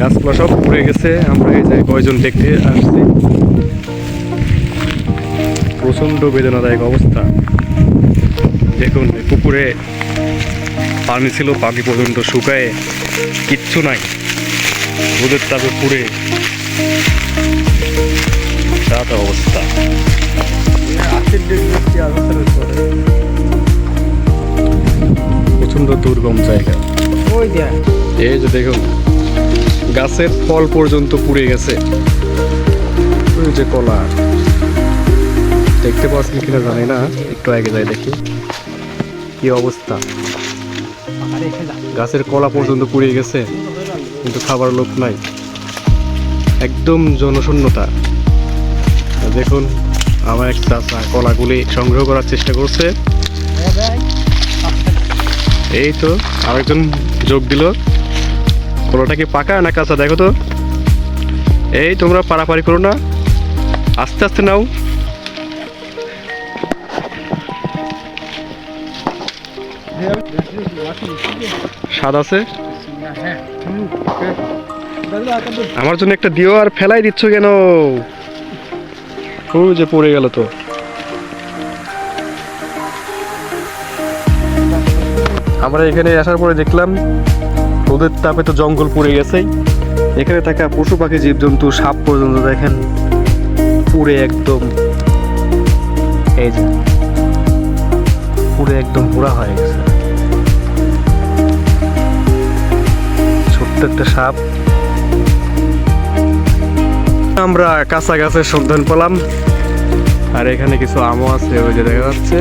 গাছগুলো সব পড়ে গেছে। আমরা এই যে কয়জন দেখতে আসছি? প্রচণ্ড বেদনাদায়ক অবস্থা। দেখুন পুকুরে পানি ছিল পানি পর্যন্ত শুকায় কিচ্ছু নাই। রোদের তাপে পুড়ে। অবস্থা। প্রচণ্ড দুর্গম জায়গা। এই যে দেখুন গাছের ফল পর্যন্ত পুড়ে গেছে। যে কলা। দেখতে পাচ্ছেন কিনা জানি না, একটু আগে যাই দেখি। কি অবস্থা? গাছের কলা পর্যন্ত পুড়ে গেছে, কিন্তু খাবার লোক নাই। একদম জনশূন্যতা। দেখুন, আমার এক চাচা কলাগুলি সংগ্রহ করার চেষ্টা করছে। এই তো, আরেকজন যোগ দিল। কলাটা কি পাকা না কাঁচা? দেখো তো। এই তোমরা পারাপারি করো না। আস্তে আস্তে নাও। স্বাদ আছে? আমার জন্য একটা দিও আর ফেলাই দিচ্ছ কেন? ও যে পড়ে গেল তো। আমরা এখানে আসার পরে দেখলাম রোদের তাপে তো জঙ্গল পুড়ে গেছেই। এখানে থাকা পশু পাখি জীবজন্তু সাপ পর্যন্ত দেখেন পুড়ে একদম এই যে পুড়ে একদম পুরা হয়ে গেছে। ছোট্ট একটা সাপ। আমরা কাঁচা গাছের সন্ধান পেলাম। আর এখানে কিছু আমও আছে ওই যে দেখা যাচ্ছে।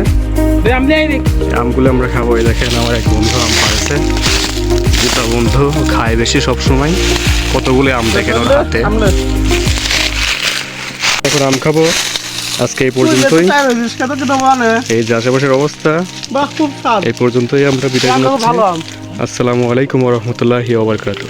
আমগুলো আমরা খাব এই দেখেন আমার এক বন্ধু আম পাড়েছে। দুটা বন্ধু খায় বেশি সব সময় কতগুলো আম দেখে ওর হাতে? এখন আম খাব। আজকে এই পর্যন্তই। এই যে আশেপাশের অবস্থা এই পর্যন্তই আমরা বিদায় নিচ্ছি। আসসালামু আলাইকুম রহমতুল্লাহি ওবরকাতুহ